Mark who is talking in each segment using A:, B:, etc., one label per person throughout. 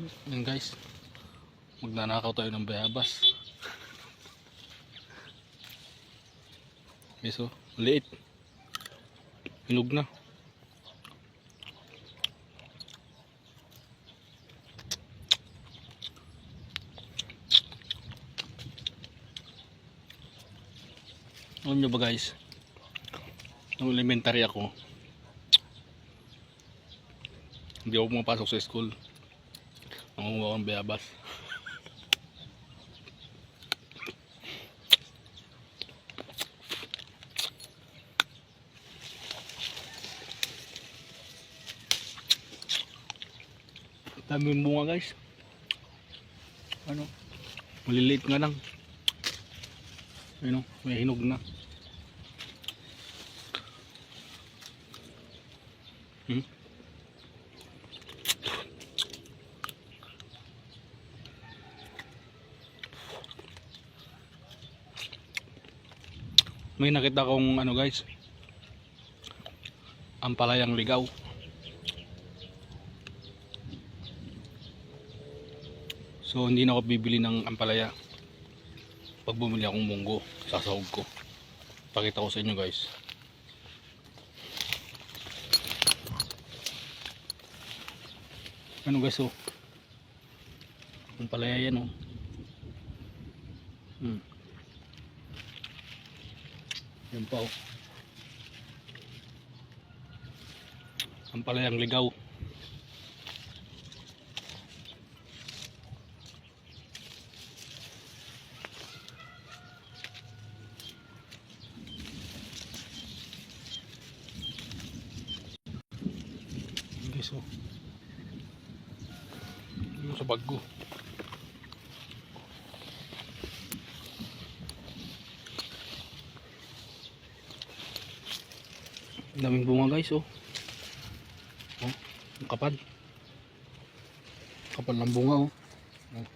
A: Yan guys. Magnanakaw tayo ng bayabas. Beso, liit. Hinog na. Alam nyo ba guys? Nung elementary ako, hindi ako pumapasok sa school. Nangunguha akong bayabas. Dami yung bunga guys. Ano? Maliliit nga lang. Ano? May hinog na. Hmm? May nakita kong ano guys. Ampalayang ligaw. So hindi na ako bibili ng ampalaya. Pag bumili akong munggo, sasahog ko. Pakita ko sa inyo guys. Ano guys oh. Ampalaya yan oh. Hmm. Yan pa oh. Ampalayang ligaw. guys oh yung sa bag daming bunga guys oh. Oh kapal. Kapal ng bunga oh. Oh.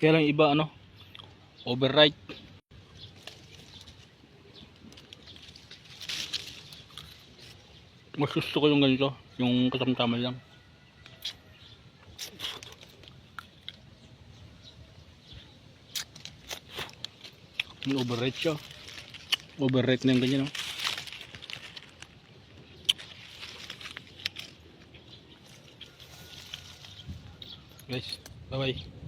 A: kaya lang iba ano overripe mas gusto ko yung ganito yung katamtama lang yung overripe siya overripe na yung ganyan oh. guys bye bye